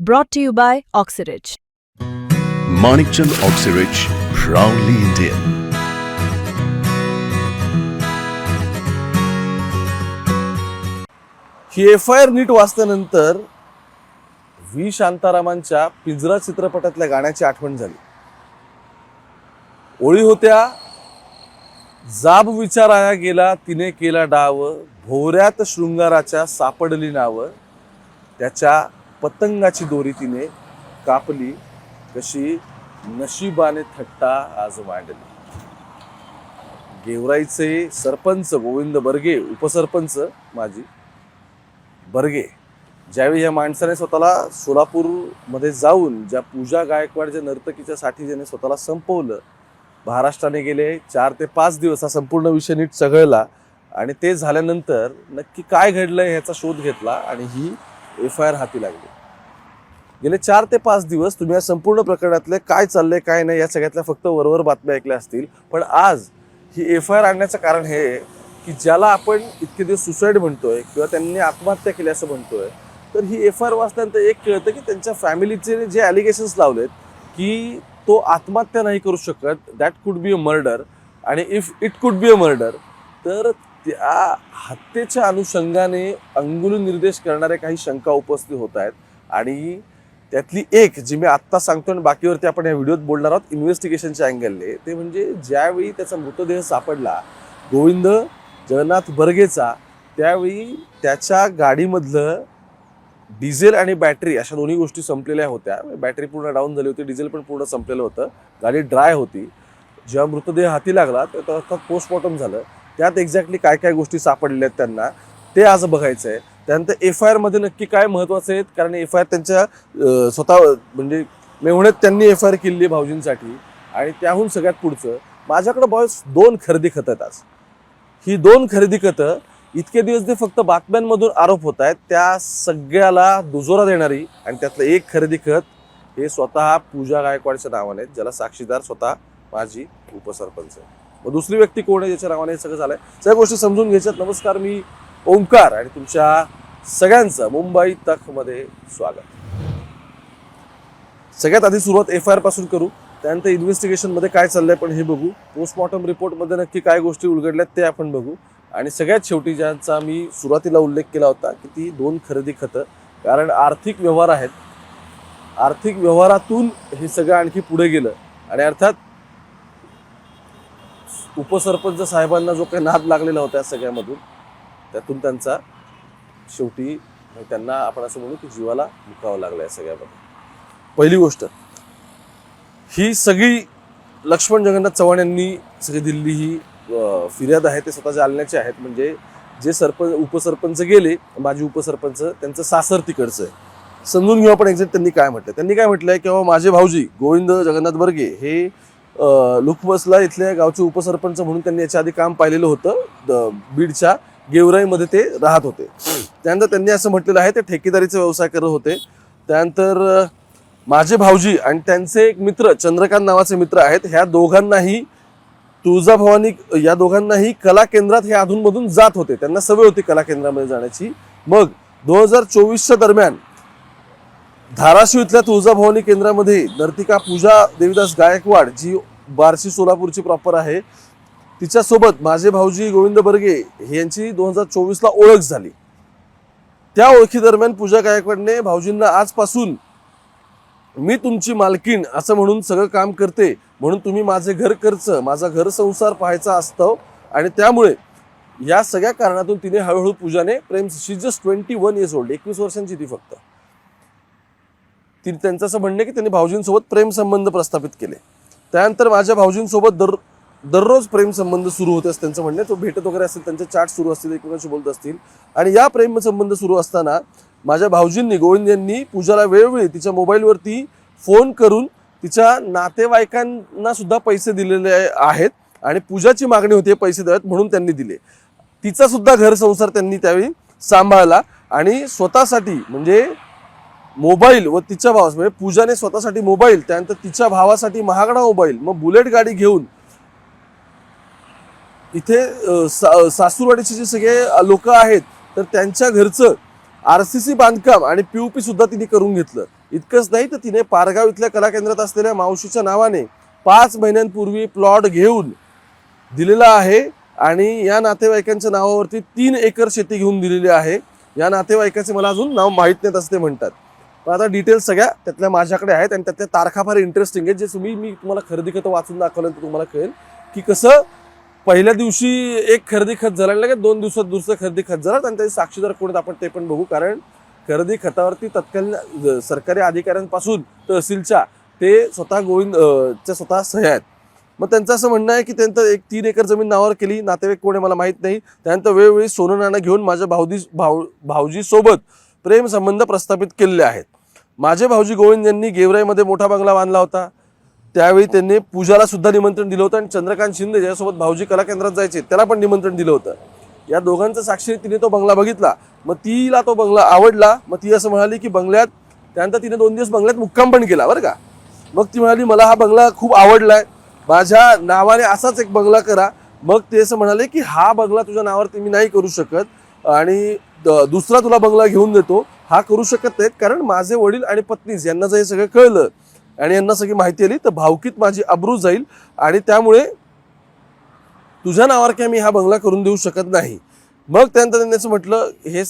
Brought to you by Oxyridge. Manikchand Oxyrich, proudly Indian. ही F I R नीट वाचल्यानंतर V शांतारामांच्या पिंजरा चित्रपटातल्या गाण्याची आठवण झाली ओळी होत्या जाब विचाराया गेला तिने केला डाव भोवऱ्यात शृंगाराच्या सापडली नाव त्याच्या पतंगाची दोरी तिने कापली कशी नशिबाने थट्टा आज मांडली गेवराईचे सरपंच गोविंद बर्गे उपसरपंच माझी बर्गे ज्यावेळी या माणसाने स्वतःला सोलापूरमध्ये जाऊन ज्या पूजा गायकवाड ज्या नर्तकीच्या साठी ज्याने स्वतःला संपवलं महाराष्ट्राने गेले चार ते पाच दिवस हा संपूर्ण विषय नीट चघळला आणि ते झाल्यानंतर नक्की काय घडलं ह्याचा शोध घेतला आणि ही एफ आय आर हाती लागली. गेले चार ते पाच दिवस तुम्ही या संपूर्ण प्रकरणातले काय चाललंय काय नाही या सगळ्यातल्या फक्त वरवर बातम्या ऐकल्या असतील. पण आज ही एफ आय आर आणण्याचं कारण हे आहे की ज्याला आपण इतके दिवस सुसाईड म्हणतोय किंवा त्यांनी आत्महत्या केली असं म्हणतोय तर ही एफ आय आर वाचल्यानंतर एक कळतं की त्यांच्या फॅमिलीचे जे ॲलिगेशन्स लावलेत की तो आत्महत्या नाही करू शकत that could be a murder आणि if it could be a murder तर त्या हत्येच्या अनुषंगाने अंगुल निर्देश करणाऱ्या काही शंका उपस्थित होत आहेत. आणि त्यातली एक जी मी आत्ता सांगतो आणि बाकीवरती आपण या व्हिडिओत बोलणार आहोत इन्व्हेस्टिगेशनच्या अँगलने ते म्हणजे ज्यावेळी त्याचा मृतदेह सापडला गोविंद जगन्नाथ बर्गेचा त्यावेळी त्याच्या गाडीमधलं डिझेल आणि बॅटरी अशा दोन्ही गोष्टी संपलेल्या होत्या. बॅटरी पूर्ण डाऊन झाली होती डिझेल पण पूर्ण संपलेलं होतं गाडी ड्राय होती. जेव्हा मृतदेह हाती लागला तेव्हा पोस्टमॉर्टम झालं. त्यात एक्झॅक्टली काय काय गोष्टी सापडलेल्या आहेत त्यांना ते आज बघायचं आहे त्यानंतर एफ आय आरमध्ये नक्की काय महत्त्वाचं आहे? कारण एफ आय आर त्यांच्या स्वतः म्हणजे मेहुण्यात त्यांनी एफ आय आर केली आहे भाऊजींसाठी आणि त्याहून सगळ्यात पुढचं माझ्याकडे बॉयस दोन खरेदी खतं आहेत आज. ही दोन खरेदी खतं इतके दिवस जे फक्त बातम्यांमधून आरोप होत आहेत त्या सगळ्याला दुजोरा देणारी आणि त्यातलं एक खरेदी खत हे स्वतः पूजा गायकवाडच्या नावाने ज्याला साक्षीदार स्वतः माझी उपसरपंच आहे मग दुसरी व्यक्ती कोण आहे ज्याच्या नावाने हे सगळं झालंय? सगळ्या गोष्टी समजून घ्यायच्यात. नमस्कार मी ओंकार आणि तुमच्या सगळ्यांचं मुंबई तकमध्ये स्वागत. सगळ्यात आधी सुरुवात एफ आय आरपासून करू. त्यानंतर इन्व्हेस्टिगेशनमध्ये काय चाललंय पण हे बघू. पोस्टमॉर्टम रिपोर्टमध्ये नक्की काय गोष्टी उलगडल्यात ते आपण बघू. आणि सगळ्यात शेवटी ज्यांचा मी सुरुवातीला उल्लेख केला होता की ती दोन खरेदी खतं कारण आर्थिक व्यवहार आहेत. आर्थिक व्यवहारातून हे सगळं आणखी पुढे गेलं. आणि अर्थात उपसरपंच साहेबांना जो काही नाद लागलेला होता या सगळ्यामधून त्यातून त्यांचा शेवटी त्यांना आपण असं म्हणू की जीवाला मुकावं लागलं या सगळ्यामध्ये. पहिली गोष्ट ही सगळी लक्ष्मण जगन्नाथ चव्हाण यांनी सगळी दिल्ली ही फिर्याद आहे ते स्वतः जालन्याचे आहेत. म्हणजे जे सरपंच उपसरपंच गेले माजी उपसरपंच त्यांचं सासर तिकडचं आहे. समजून घेऊ आपण एक्झॅक्ट त्यांनी काय म्हटलं त्यांनी काय म्हटलंय किंवा माझे भाऊजी गोविंद जगन्नाथ बर्गे हे लुकवसला इथल्या गावचे उपसरपंच म्हणून त्यांनी याच्या आधी काम पाहिलेलं होतं. द- बीडच्या गेवराईमध्ये ते राहत होते. त्यानंतर त्यांनी असं म्हटलेलं आहे ते ठेकेदारीचा व्यवसाय करत होते. त्यानंतर माझे भाऊजी आणि त्यांचे एक मित्र चंद्रकांत नावाचे मित्र आहेत ह्या दोघांनाही तुळजाभवानी या दोघांनाही कला केंद्रात हे अधूनमधून जात होते. त्यांना सवय होती कला केंद्रामध्ये जाण्याची. मग दोन हजार चोवीसच्या दरम्यान धाराशिव इथल्या तुळजाभवानी केंद्रामध्ये नर्तिका पूजा देवीदास गायकवाड जी बार्शी सोलापूरची प्रॉपर आहे तिच्यासोबत माझे भाऊजी गोविंद बर्गे यांची दोन हजार चोवीसला ओळख झाली. त्या ओळखीदरम्यान पूजा गायकवाडने भाऊजींना आजपासून मी तुमची मालकीण असं म्हणून सगळं काम करते म्हणून तुम्ही माझे घर खर्च माझा घर संसार पाहायचा असतो आणि त्यामुळे या सगळ्या कारणातून तिने हळूहळू पूजाने प्रेम she just twenty one years old एकवीस वर्षांची ती फक्त. ती त्यांचं असं म्हणणं आहे की त्यांनी भाऊजींसोबत प्रेमसंबंध प्रस्थापित केले. त्यानंतर माझ्या भाऊजींसोबत दर दररोज प्रेमसंबंध सुरू होते असं त्यांचं म्हणणं तो भेटत वगैरे असेल त्यांचे चाट सुरू असतील एकमेकांशी बोलत असतील. आणि या प्रेमसंबंध सुरू असताना माझ्या भाऊजींनी गोविंद यांनी पूजाला वेळोवेळी तिच्या मोबाईलवरती फोन करून तिच्या नातेवाईकांना सुद्धा पैसे दिलेले आहेत आणि पूजाची मागणी होती पैसे द्यावेत म्हणून त्यांनी दिले. तिचा सुद्धा घर संसार त्यांनी त्यावेळी सांभाळला आणि स्वतःसाठी म्हणजे मोबाईल व तिच्या भावास म्हणजे पूजाने स्वतःसाठी मोबाईल त्यानंतर तिच्या भावासाठी महागडा मोबाईल मग बुलेट गाडी घेऊन इथे सा- सासूरवाडीचे जे सगळे लोक आहेत तर त्यांच्या घरचं आर सी सी बांधकाम आणि पीयूपी सुद्धा तिने करून घेतलं. इतकंच नाही तर तिने पारगाव इथल्या कला केंद्रात असलेल्या मावशीच्या नावाने पाच महिन्यांपूर्वी प्लॉट घेऊन दिलेला आहे आणि या नातेवाईकांच्या नावावरती तीन एकर शेती घेऊन दिलेली आहे. या नातेवाईकाचे मला अजून नाव माहीत नाहीत असं ते म्हणतात. पण आता डिटेल्स सगळ्या त्यातल्या माझ्याकडे आहेत आणि त्यातल्या तारखा फार इंटरेस्टिंग आहेत जे तुम्ही मी तुम्हाला खरेदी खतं वाचून दाखवलं तर तुम्हाला कळेल की कसं पहिल्या दिवशी एक खरेदी खत झाला आणि लगेच दोन दिवसात दुसरं खरेदी खत झालं आणि त्याचे साक्षीदार कोण आपण ते पण बघू. कारण खरेदी खतावरती तत्कालीन सरकारी अधिकाऱ्यांपासून तहसीलच्या ते स्वतः गोविंद च्या स्वतः सह्या आहेत. मग त्यांचं असं म्हणणं आहे की त्यांचं एक तीन एकर जमीन नावावर केली नातेवाईक कोण आहे मला माहीत नाही. त्यानंतर वेळोवेळी सोनं नाणं घेऊन माझ्या भाऊदी भाऊ भाऊजीसोबत प्रेम संबंध प्रस्थापित केलेले आहेत. माझे भाऊजी गोविंद यांनी गेवराईमध्ये मोठा बंगला बांधला होता. त्यावेळी त्यांनी पूजाला सुद्धा निमंत्रण दिलं होतं आणि चंद्रकांत शिंदे ज्यासोबत भाऊजी कला केंद्रात जायचे त्याला पण निमंत्रण दिलं होतं. या दोघांचं साक्षी तिने तो बंगला बघितला. मग तिला तो बंगला आवडला. मग ती असं म्हणाली की बंगल्यात त्यानंतर तिने दोन दिवस बंगल्यात मुक्काम पण केला बरं का? मग ती म्हणाली मला हा बंगला खूप आवडलाय. माझ्या नावाने असाच एक बंगला करा. मग ते असं म्हणाले की हा बंगला तुझ्या नावावरती मी नाही करू शकत आणि द- दुसरा तुला बंगला घेऊन देतो. हा करू शकत नाहीत कारण माझे वडील आणि पत्नीच यांना जर हे सगळं कळलं आणि यांना सगळी माहिती आली तर भावकीत माझी अब्रू जाईल आणि त्यामुळे तुझ्या नावावर काय मी हा बंगला करून देऊ शकत नाही. मग त्यानंतर त्यांनी असं म्हटलं हे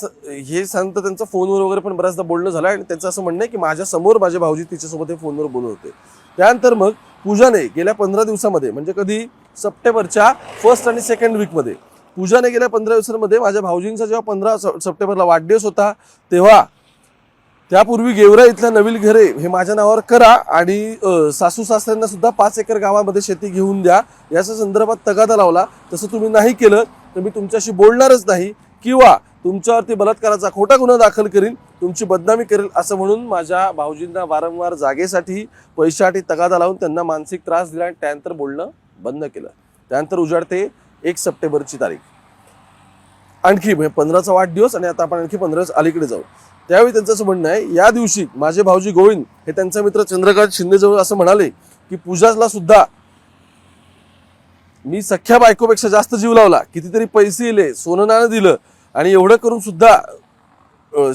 हे सांगतं त्यांचं फोनवर वगैरे पण बऱ्याचदा बोलणं झालं आणि त्यांचं असं म्हणणं आहे की माझ्यासमोर माझे भाऊजी तिच्यासोबत हे फोनवर बोलत होते. त्यानंतर मग पूजाने गेल्या पंधरा दिवसामध्ये म्हणजे कधी सप्टेंबरच्या फर्स्ट आणि सेकंड वीकमध्ये पूजाने गेल्या पंधरा दिवसांमध्ये माझ्या भाऊजींचा जेव्हा पंधरा स- सप्टेंबरला वाढदिवस होता तेव्हा त्यापूर्वी गेवरा इथल्या नवीन घरे हे माझ्या नावावर करा आणि सासू सासऱ्यांना सुद्धा पाच एकर गावामध्ये शेती घेऊन द्या. याच्या संदर्भात तगादा लावला. तसं तुम्ही नाही केलं तर मी तुमच्याशी बोलणारच नाही. किंवा तुमच्यावरती बलात्काराचा खोटा गुन्हा दाखल करीन तुमची बदनामी करेल असं म्हणून माझ्या भाऊजींना वारंवार जागेसाठी पैशासाठी तगादा लावून त्यांना मानसिक त्रास दिला आणि त्यानंतर बोलणं बंद केलं. त्यानंतर उजाडते एक सप्टेंबरची तारीख. आणखी म्हणजे पंधराचा वाढदिवस आणि आता आपण आणखी पंधरा अलीकडे जाऊ. त्यावेळी त्यांचं असं म्हणणं आहे या दिवशी माझे भाऊजी गोविंद हे त्यांचा मित्र चंद्रकांत शिंदेजवळ असं म्हणाले की पूजाला सुद्धा मी सख्या बायकोपेक्षा जास्त जीव लावला. कितीतरी पैसे दिले सोनं नाणं दिलं आणि एवढं करून सुद्धा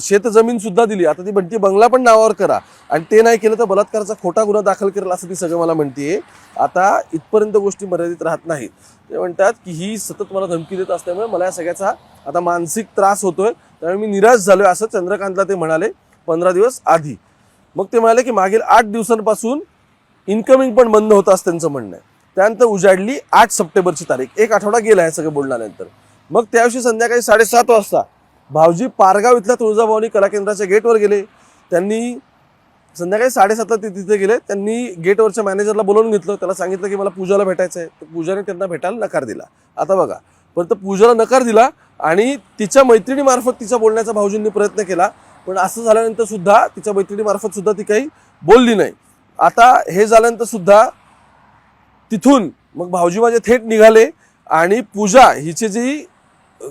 शेत जमीन सुद्धा दिली. आता ती म्हणते बंगला पण नावावर करा. आणि ते नाही केलं तर बलात्काराचा खोटा गुन्हा दाखल करेल असं ती सगळं मला म्हणते आता इथपर्यंत गोष्टी मर्यादित राहत नाहीत. ते म्हणतात की ही सतत मला धमकी देत असल्यामुळे मला या सगळ्याचा आता मानसिक त्रास होतोय. त्यामुळे मी निराश झालोय असं चंद्रकांतला ते म्हणाले पंधरा दिवस आधी. मग ते म्हणाले की मागील आठ दिवसांपासून इन्कमिंग पण बंद होतं असं त्यांचं म्हणणं आहे. त्यानंतर उजाडली आठ सप्टेंबरची तारीख. एक आठवडा गेला आहे सगळं बोलल्यानंतर मग त्या दिवशी संध्याकाळी साडेसात वाजता भावजी पारगाव इथल्या तुळजाभवानी कला केंद्राच्या गेटवर गेले. त्यांनी संध्याकाळी साडेसातला ते तिथे गेले. त्यांनी गेटवरच्या मॅनेजरला बोलवून घेतलं. त्याला सांगितलं की मला पूजाला भेटायचं आहे तर पूजाने त्यांना भेटायला नकार दिला. आता बघा. पण पूजाला नकार दिला आणि तिच्या मैत्रिणीमार्फत तिच्या बोलण्याचा भाऊजींनी प्रयत्न केला. पण असं झाल्यानंतर सुद्धा तिच्या मैत्रिणीमार्फत सुद्धा ती काही बोलली नाही. आता हे झाल्यानंतर सुद्धा तिथून मग भाऊजी माझे थेट निघाले आणि पूजा हिची जी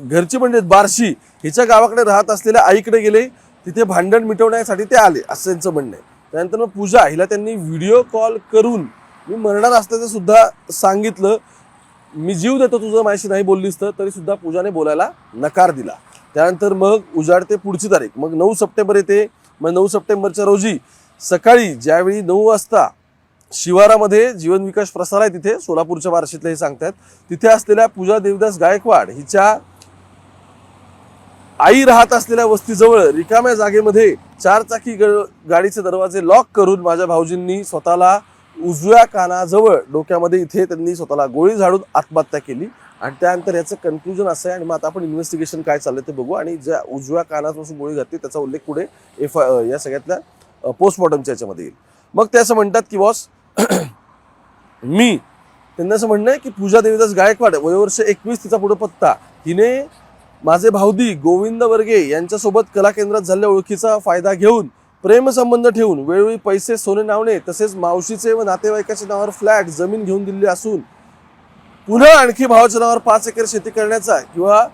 घरची म्हणजे बारशी हिच्या गावाकडे राहत असलेल्या आईकडे गेले तिथे भांडण मिटवण्यासाठी ते आले असं त्यांचं म्हणणं आहे. त्यानंतर मग पूजा हिला त्यांनी व्हिडिओ कॉल करून मी मरणार असल्याचं सुद्धा सांगितलं. मी जीव देतो तुझं माझ्याशी नाही बोललीस तर तरी सुद्धा पूजाने बोलायला नकार दिला. त्यानंतर मग उजाडते पुढची तारीख. मग नऊ सप्टेंबर येते. मग नऊ सप्टेंबरच्या रोजी सकाळी ज्यावेळी नऊ वाजता शिवारामध्ये जीवन विकास प्रसार आहे तिथे सोलापूरच्या बार्शीतले हे सांगतात तिथे असलेल्या पूजा देवदास गायकवाड हिच्या आई राहत असलेल्या वस्तीजवळ रिकाम्या जागेमध्ये चारचाकी ग- गाडीचे दरवाजे लॉक करून माझ्या भाऊजींनी स्वतःला उजव्या कानाजवळ डोक्यामध्ये इथे त्यांनी स्वतःला गोळी झाडून आत्महत्या केली. आणि त्यानंतर याचं कन्क्लुजन असं आहे आणि मग आता आपण इन्व्हेस्टिगेशन काय चाललं ते बघू. आणि ज्या उजव्या कानापासून गोळी घातली त्याचा उल्लेख पुढे एफ या सगळ्यातल्या पोस्टमॉर्टमच्या याच्यामध्ये येईल. मग ते असं म्हणतात की बॉस मी त्यांना असं म्हणणं आहे की पूजा देवीदास गायकवाड वयोवर्ष एकवीस तिचा पुढे पत्ता. हिने माझे भावदी गोविंद वर्गे यांच्यासोबत कला केंद्रात झालेल्या ओळखीचा फायदा घेऊन प्रेमसंबंध ठेवून वेळोवेळी पैसे सोने नावणे तसेच मावशीचे व नातेवाईकाच्या नावावर फ्लॅट जमीन घेऊन दिलेली असून पुन्हा आणखी भावाच्या नावावर पाच एकर शेती करण्याचा किंवा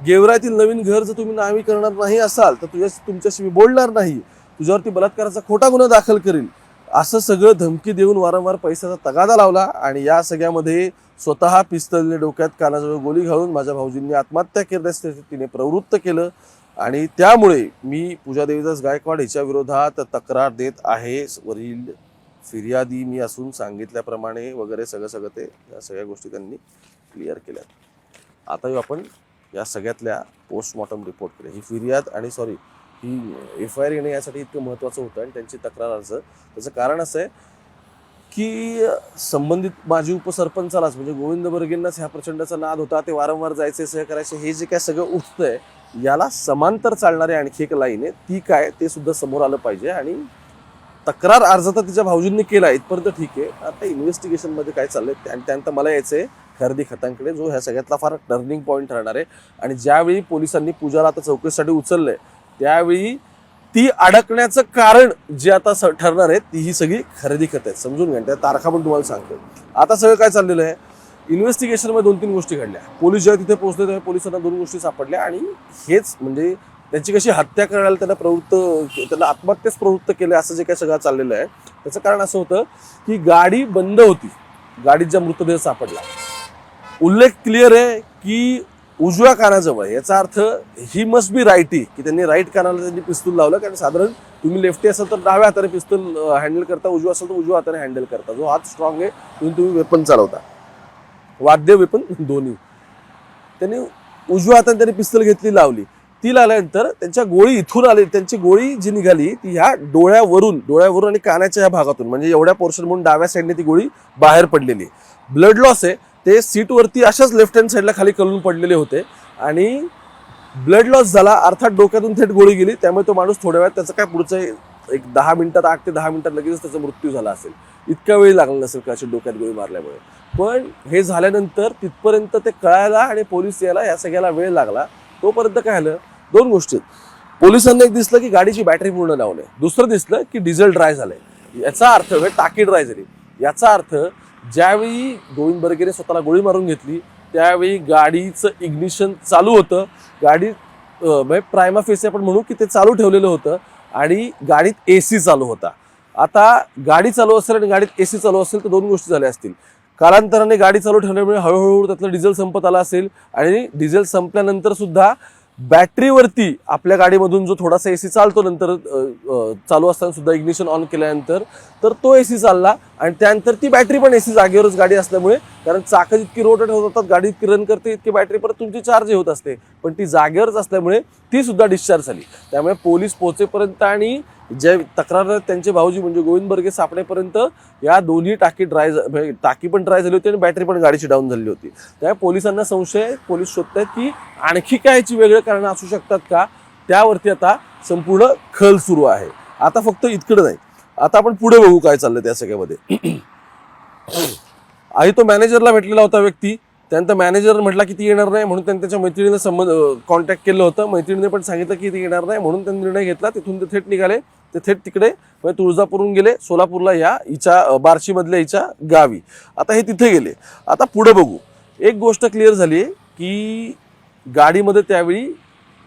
गेवरातील नवीन घर जर तुम्ही नावी करणार नाही असाल तर तुझ्या तुमच्याशी मी बोलणार नाही. तुझ्यावरती बलात्काराचा खोटा गुन्हा दाखल करील. असं सगळं धमकी देऊन वारंवार पैशाचा तगादा लावला आणि या सगळ्यामध्ये स्वतः पिस्तलने डोक्यात कानाजवळ गोळी घालून माझ्या भाऊजींनी आत्महत्या करण्यास तिने प्रवृत्त केलं. आणि त्यामुळे मी पूजा देवीदास गायकवाड हिच्या विरोधात तक्रार देत आहे. वरील फिर्यादी मी असून सांगितल्याप्रमाणे वगैरे सगळं सगळं ते या सगळ्या गोष्टी त्यांनी क्लिअर केल्या. आता आपण या सगळ्यातल्या पोस्टमॉर्टम रिपोर्टकडे ही फिर्याद आणि सॉरी ही एफ आय आर येणं यासाठी इतकं महत्त्वाचं होतं आणि त्यांची तक्रार अर्ज त्याचं कारण असं आहे की संबंधित माजी उपसरपंचालाच म्हणजे गोविंद बर्गेंनाच ह्या प्रचंडाचा नाद होता ते वारंवार जायचे सह करायचे हे जे काय सगळं उठतंय याला समांतर चालणारी आणखी एक लाईन आहे. ती काय ते सुद्धा समोर आलं पाहिजे आणि तक्रार अर्ज तर तिच्या भाऊजींनी केला इथपर्यंत ठीक आहे. आता इन्व्हेस्टिगेशनमध्ये काय चाललंय आणि त्यानंतर मला यायचं आहे खरेदी खतांकडे जो ह्या सगळ्यातला फार टर्निंग पॉईंट ठरणार आहे. आणि ज्यावेळी पोलिसांनी पूजाला आता चौकशीसाठी उचललंय त्यावेळी ती अडकण्याचं कारण जे आता स- ठरणार आहे ती ही सगळी खरेदी खत आहेत. समजून घ्या. त्या तारखा पण तुम्हाला सांगतो. आता सगळं काय चाललेलं आहे? इन्व्हेस्टिगेशनमध्ये दोन तीन गोष्टी घडल्या. पोलीस जेव्हा तिथे पोहोचले तेव्हा पोलिसांना दोन गोष्टी सापडल्या आणि हेच म्हणजे त्यांची कशी हत्या करायला त्यांना प्रवृत्त त्यांना आत्महत्येच प्रवृत्त केलं असं जे काही सगळं चाललेलं आहे त्याचं कारण असं होतं की गाडी बंद होती. गाडीत ज्या मृतदेह सापडला. उल्लेख क्लिअर आहे की उजव्या कानाजवळ याचा अर्थ ही मस्ट बी राईटी की त्यांनी राईट कानाला त्यांनी पिस्तूल लावलं कारण साधारण तुम्ही लेफ्टी असाल तर डाव्या हाताने पिस्तूल हँडल करता उजवा असाल तर उजव्या हाताने हँडल करता. जो हात स्ट्रॉंग आहे तुम्ही तुम्ही वेपन चालवता. वाद्य वेपन दोन्ही. त्यांनी उजव्या हाताने त्यांनी पिस्तूल घेतली लावली. ती लावल्यानंतर त्यांच्या गोळी इथून आली त्यांची गोळी जी निघाली ती ह्या डोळ्यावरून डोळ्यावरून आणि कानाच्या ह्या भागातून म्हणजे एवढ्या पोर्शन म्हणून डाव्या साईडने ती गोळी बाहेर पडलेली ब्लड लॉस आहे ते सीटवरती अशाच लेफ्ट हँड साईडला खाली कलून पडलेले होते. आणि ब्लड लॉस झाला अर्थात डोक्यातून थेट गोळी गेली त्यामुळे तो माणूस थोड्या वेळात त्याचं काय पुढचं एक दहा मिनिटात आठ ते दहा मिनिटात लगेच त्याचा मृत्यू झाला असेल. इतका वेळ लागला नसेल कशी डोक्यात गोळी मारल्यामुळे. पण हे झाल्यानंतर तिथपर्यंत ते कळायला आणि पोलीस यायला या सगळ्याला वेळ लागला. तोपर्यंत काय झालं? दोन गोष्टी. पोलिसांना एक दिसलं की गाडीची बॅटरी पूर्ण लावली दुसरं दिसलं की डिझेल ड्राय झालंय. याचा अर्थ म्हणजे टाकी ड्राय झाली. याचा अर्थ ज्यावेळी गोविंद बरगेने स्वतःला गोळी मारून घेतली त्यावेळी गाडीचं इग्निशन चालू होतं. गाडी म्हणजे प्रायमा फेसी आपण म्हणू की ते चालू ठेवलेलं होतं आणि गाडीत ए सी चालू होता. आता गाडी चालू असेल आणि गाडीत ए सी चालू असेल तर दोन गोष्टी झाल्या असतील. कालांतराने गाडी चालू ठेवल्यामुळे हळूहळू त्यातलं डिझेल संपत आलं असेल आणि डिझेल संपल्यानंतर सुद्धा बॅटरीवरती आपल्या गाडीमधून जो थोडासा ए सी चालतो नंतर चालू असताना सुद्धा इग्निशन ऑन केल्यानंतर तर तो ए सी चालला. आणि त्यानंतर ती बॅटरी पण एसी जागेवरच गाडी असल्यामुळे कारण चाकं जितकी रोटेट होत होतात गाडी इतकी रन करते इतकी बॅटरी परत तुमची चार्ज होत असते. पण ती जागेवरच असल्यामुळे ती सुद्धा डिस्चार्ज झाली. त्यामुळे पोलीस पोहोचेपर्यंत आणि जे तक्रार त्यांचे भाऊजी म्हणजे गोविंद बर्गे सापडेपर्यंत या दोन्ही टाकी ड्राय म्हणजे टाकी पण ड्राय झाली होती आणि बॅटरी पण गाडीची डाऊन झाली होती. त्यामुळे पोलिसांना संशय पोलीस शोधतायत की आणखी काय याची वेगळी कारणं असू शकतात का? त्यावरती आता संपूर्ण खल सुरू आहे. आता फक्त इतकडं नाही आता आपण पुढे बघू काय चाललंय त्या सगळ्यामध्ये. आई तो मॅनेजरला भेटलेला होता व्यक्ती. त्यानंतर मॅनेजर म्हटला की ती येणार नाही म्हणून त्यांनी त्याच्या मैत्रिणीने संबंध कॉन्टॅक्ट केलं होतं. मैत्रिणीने पण सांगितलं की ती येणार नाही म्हणून त्यांनी निर्णय घेतला. तिथून ते थेट निघाले. ते थेट तिकडे म्हणजे तुळजापूरहून गेले सोलापूरला या हिच्या बार्शीमधल्या हिच्या गावी. आता हे तिथे गेले. आता पुढे बघू. एक गोष्ट क्लिअर झाली आहे की गाडीमध्ये त्यावेळी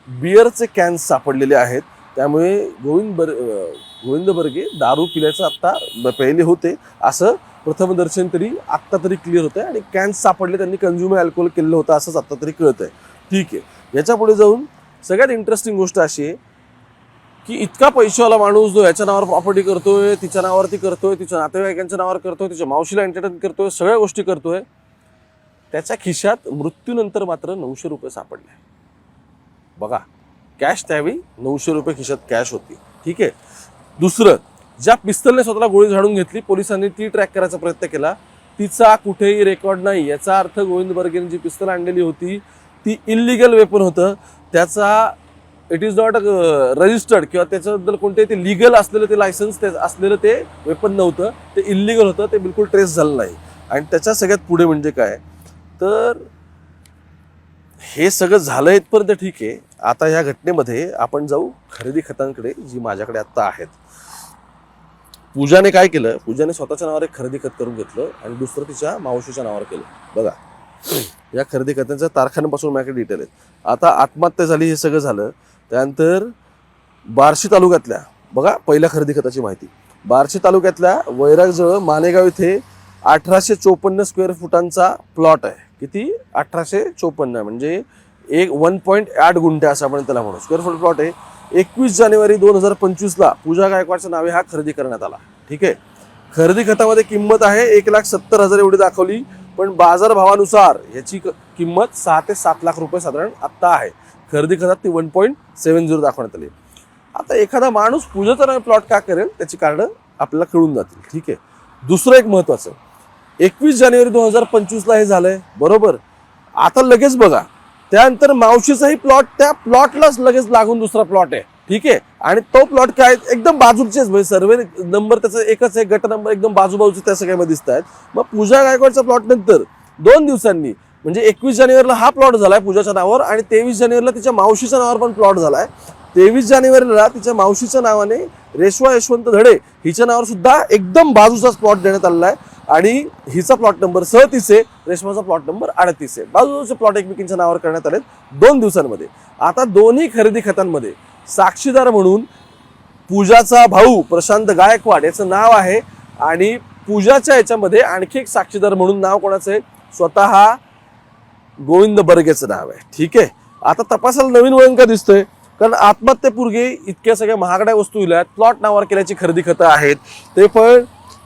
बिअरचे कॅन्स सापडलेले आहेत. त्यामुळे गोविंद बर गोविंद बर्गे दारू पिल्याचं आत्ता पहिले होते. असं प्रथमदर्शन तरी आत्ता तरी क्लिअर होतं आणि कॅन्स सापडले त्यांनी कन्झ्युमर अल्कोहोल केलेलं होतं असंच आत्ता तरी कळत आहे ठीक आहे. याच्यापुढे जाऊन सगळ्यात इंटरेस्टिंग गोष्ट अशी आहे की इतका पैशावाला माणूस जो याच्या नावावर प्रॉपर्टी करतोय तिच्या नावावरती करतोय तिच्या नातेवाईकांच्या नावावर करतोय तिच्या मावशीला एंटरटेन करतोय सगळ्या गोष्टी करतोय त्याच्या खिशात मृत्यूनंतर मात्र नऊशे रुपये सापडले. बघा कॅश त्यावेळी नऊशे रुपये खिशात कॅश होती. ठीक आहे? दुसरं ज्या पिस्तलने स्वतःला गोळी झाडून घेतली पोलिसांनी ती ट्रॅक करायचा प्रयत्न केला तिचा कुठेही रेकॉर्ड नाही. याचा अर्थ गोविंद बर्गेने जी पिस्तल आणलेली होती ती इलिगल वेपन होतं. त्याचा इट इज नॉट रजिस्टर्ड किंवा त्याच्याबद्दल कोणते ते लिगल असलेलं ते लायसन्स ते असलेलं ते वेपन नव्हतं. ते इलिगल होतं ते बिलकुल ट्रेस झालं नाही. आणि त्याच्या सगळ्यात पुढे म्हणजे काय? तर हे सगळं झालं इथपर्यंत ठीक आहे. आता या घटनेमध्ये आपण जाऊ खरेदी खतांकडे जी माझ्याकडे आत्ता आहेत. पूजाने काय केलं? पूजाने स्वतःच्या नावावर एक खरेदी खत करून घेतलं आणि दुसरं तिच्या मावशीच्या नावावर केलं. बघा. या खरेदी खतांच्या तारखांपासून माझ्याकडे डिटेल आहेत. आता आत्महत्या झाली हे सगळं झालं. त्यानंतर बार्शी तालुक्यातल्या बघा पहिल्या खरेदी खताची माहिती. बार्शी तालुक्यातल्या वैरागजवळ मानेगाव इथे अठराशे चोपन्न स्क्वेअर फुटांचा प्लॉट आहे. किती? अठराशे चोपन्न म्हणजे एक वन पॉईंट आठ गुंठे असं आपण त्याला म्हणू. स्क्वेअर फूट प्लॉट आहे. एकवीस जानेवारी दोन हजार पंचवीसला पूजा गायकवाडच्या नावे हा खरेदी करण्यात आला. ठीक आहे? खरेदी खतामध्ये किंमत आहे एक लाख सत्तर हजार एवढी दाखवली. पण बाजारभावानुसार याची क- किंमत सहा ते सात लाख रुपये साधारण आत्ता आहे. खरेदी खतात ती वन पॉईंट सेवन झिरो दाखवण्यात आली. आता एखादा माणूस पूजेचा नावे प्लॉट का करेल त्याची कारणं आपल्याला कळून जातील. ठीक आहे? दुसरं एक महत्त्वाचं एकवीस जानेवारी दोन हजार पंचवीसला हे झालं आहे बरोबर? आता लगेच बघा. त्यानंतर मावशीचाही प्लॉट त्या प्लॉटलाच लगेच लागून दुसरा प्लॉट आहे. ठीक आहे? आणि तो प्लॉट काय एकदम बाजूचेच म्हणजे सर्वे नंबर त्याचा एकच आहे गट नंबर एकदम बाजूबाजूचे त्या सगळ्यामध्ये दिसत आहेत. मग पूजा गायकवाडचा प्लॉट नंतर दोन दिवसांनी म्हणजे एकवीस जानेवारीला हा प्लॉट झालाय पूजाच्या नावावर आणि तेवीस जानेवारीला तिच्या मावशीच्या नावावर पण प्लॉट झालाय. तेवीस जानेवारीला तिच्या मावशीच्या नावाने रेशवा यशवंत धडे हिच्या नावावर सुद्धा एकदम बाजूचाच प्लॉट देण्यात आलेला आहे. आणि हिचा प्लॉट नंबर सतीस आहे रेशमाचा प्लॉट नंबर अडतीस आहे. बाजूचे प्लॉट एकमेकींच्या नावावर करण्यात आले दोन दिवसांमध्ये. आता दोन्ही खरेदी खतांमध्ये साक्षीदार म्हणून पूजाचा भाऊ प्रशांत गायकवाड याचं नाव आहे. आणि पूजाच्या याच्यामध्ये आणखी एक साक्षीदार म्हणून नाव कोणाचं आहे? स्वतः गोविंद बर्गेचं नाव आहे. ठीक आहे. आता तपासाला नवीन वळण का दिसतंय? कारण आत्महत्येपूर्वी इतक्या सगळ्या महागड्या वस्तू दिल्यात प्लॉट नावावर केल्याची खरेदी खतं आहेत. ते पण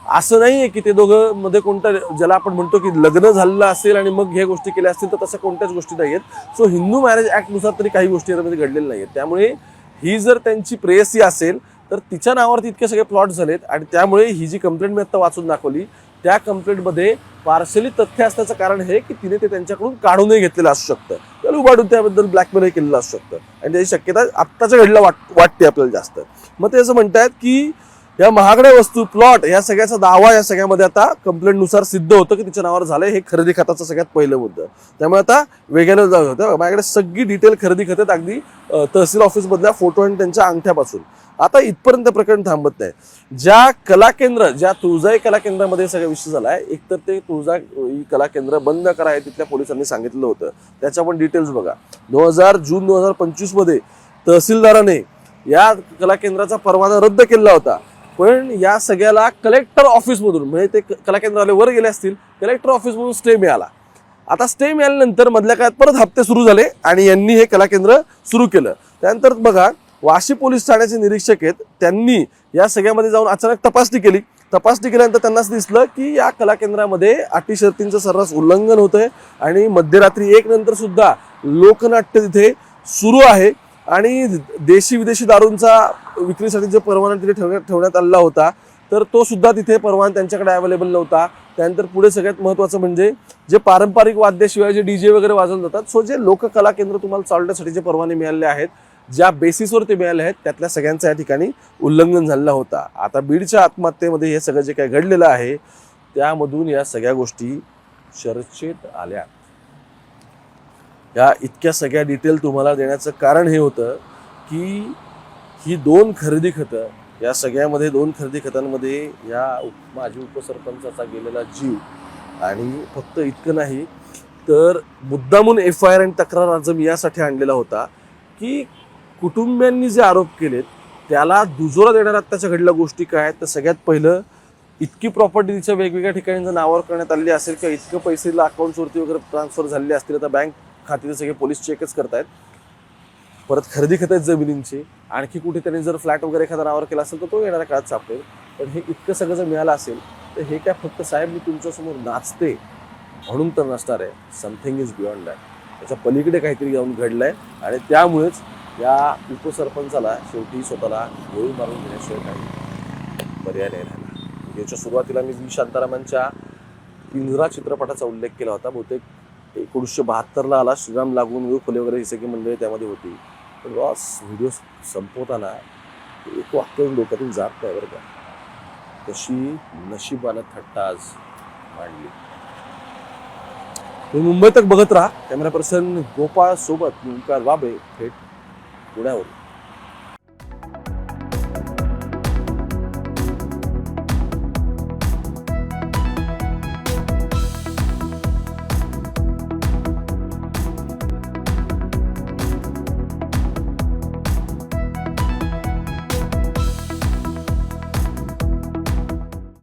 असं नाही आहे की ते दोघं मध्ये कोणतं ज्याला आपण म्हणतो की लग्न झालेलं असेल आणि मग ह्या गोष्टी केल्या असतील तर तसं कोणत्याच गोष्टी नाही आहेत सो हिंदू मॅरेजनुसार तरी काही गोष्टी यामध्ये घडलेल्या नाही आहेत त्यामुळे ही जर त्यांची प्रेयसी असेल तर तिच्या नावावरती इतके सगळे प्लॉट झालेत आणि त्यामुळे ही जी कंप्लेंट मी आता वाचून दाखवली त्या कंप्लेंटमध्ये पार्शली तथ्य असण्याचं कारण हे की तिने ते त्यांच्याकडून काढूनही घेतलेलं असू शकतं. त्याला उभाडून त्याबद्दल ब्लॅकमेलही केलेलं असू शकतं. आणि त्याची शक्यता आत्ताच्या घडीला वाट वाटते आपल्याला जास्त. मग ते असं म्हणतायत की या महागड्या वस्तू प्लॉट या सगळ्याचा दावा या सगळ्यामध्ये आता कंप्लेंटनुसार सिद्ध होतं की तिच्या नावावर झालं हे खरेदी खताचं सगळ्यात पहिलं मुद्दं. त्यामुळे आता वेगळ्या जाऊ होतं माझ्याकडे सगळी डिटेल खरेदी खत अगदी तहसील ऑफिसमधल्या फोटो आणि त्यांच्या अंगठ्यापासून. आता इथपर्यंत प्रकरण थांबत नाही. ज्या कला केंद्र ज्या तुळजाई कला केंद्रामध्ये सगळा विषय झालाय एकतर ते तुळजा ही कला केंद्र बंद करा हे तिथल्या पोलिसांनी सांगितलं होतं. त्याच्या पण डिटेल्स बघा. दोन हजार जून दोन हजार पंचवीसमध्ये तहसीलदाराने या कला केंद्राचा परवाना रद्द केला होता. पण या सगळ्याला कलेक्टर ऑफिसमधून म्हणजे ते कला केंद्रावाले वर गेले असतील कलेक्टर ऑफिसमधून स्टे मिळाला. आता स्टे मिळाल्यानंतर मधल्या काळात परत हप्ते सुरू झाले आणि यांनी हे कला केंद्र सुरू केलं. त्यानंतर बघा वाशी पोलीस ठाण्याचे निरीक्षक आहेत त्यांनी या सगळ्यामध्ये जाऊन अचानक तपासणी केली. तपासणी केल्यानंतर त्यांना असं दिसलं की या कला केंद्रामध्ये अटी शर्तींचं सर्रास उल्लंघन होतंय आणि मध्यरात्री एक नंतर सुद्धा लोकनाट्य तिथे सुरू आहे. आणि देशी विदेशी दारूंचा विक्रीसाठी जो परवाना तिथे ठेवण्यात ठेवण्यात आलेला होता तर तो सुद्धा तिथे परवाना त्यांच्याकडे अवेलेबल नव्हता. त्यानंतर पुढे सगळ्यात महत्त्वाचं म्हणजे जे पारंपरिक वाद्याशिवाय जे डी जे वगैरे वाजवले जातात सो जे लोककला केंद्र तुम्हाला चालवण्यासाठी जे परवाने मिळाले आहेत ज्या बेसिसवर ते मिळाले आहेत त्यातल्या सगळ्यांचं या ठिकाणी उल्लंघन झालेला होता. आता बीडच्या आत्महत्येमध्ये हे सगळं जे काही घडलेलं आहे त्यामधून या सगळ्या गोष्टी चर्चेत आल्या. या इतक्या सगळ्या डिटेल तुम्हाला देण्याचं कारण हे होतं की ही दोन खरेदी खतं या सगळ्यामध्ये दोन खरेदी खतांमध्ये या माझी माजी उपसरपंचाचा गेलेला जीव आणि फक्त इतकं नाही तर मुद्दामून एफ आय आर आणि तक्रार अर्ज मी यासाठी आणलेला होता की कुटुंबियांनी जे आरोप केलेत त्याला दुजोरा देणाऱ्या आत्ताच्या घडल्या गोष्टी काय आहेत तर सगळ्यात पहिलं इतकी प्रॉपर्टीच्या वेगवेगळ्या ठिकाणी जर नावावर करण्यात आलेली असेल किंवा इतकं पैसे अकाउंट्सवरती वगैरे ट्रान्सफर झालेले असतील आता बँक खाते सगळे पोलीस चेकच करतायत. परत खरेदी खत आहेत जमिनींची. आणखी कुठे त्यांनी जर फ्लॅट वगैरे एखादा नावावर केला असेल तर तो येणाऱ्या काळात सापडेल. पण हे इतकं सगळं जर मिळालं असेल तर हे काय फक्त साहेब मी तुमच्यासमोर नाचते म्हणून तर नसणार आहे. समथिंग इज बियॉन्ड दॅट त्याच्या पलीकडे काहीतरी जाऊन आहे आणि त्यामुळेच या उपसरपंचाला शेवटी स्वतःला गोळी मारून घेण्याशिवाय काही पर्याय नाही राहिला. याच्या सुरुवातीला मी व्ही शांतारामांच्या पिंजरा चित्रपटाचा उल्लेख केला होता. बहुतेक एकोणीसशे बहात्तरला आला श्रीराम लागून विवे फुले वगैरे ही सगळी मंडळी त्यामध्ये होती. पण रॉस व्हिडिओ संपवताना एक वाक्य डोक्यातून जात नाही बरं का. तशी नशिबानं थट्टा आज मांडली. तुम्ही मुंबई तक बघत राहा. कॅमेरा पर्सन गोपाळ सोबत ओंकार बाबे थेट पुण्यावरून.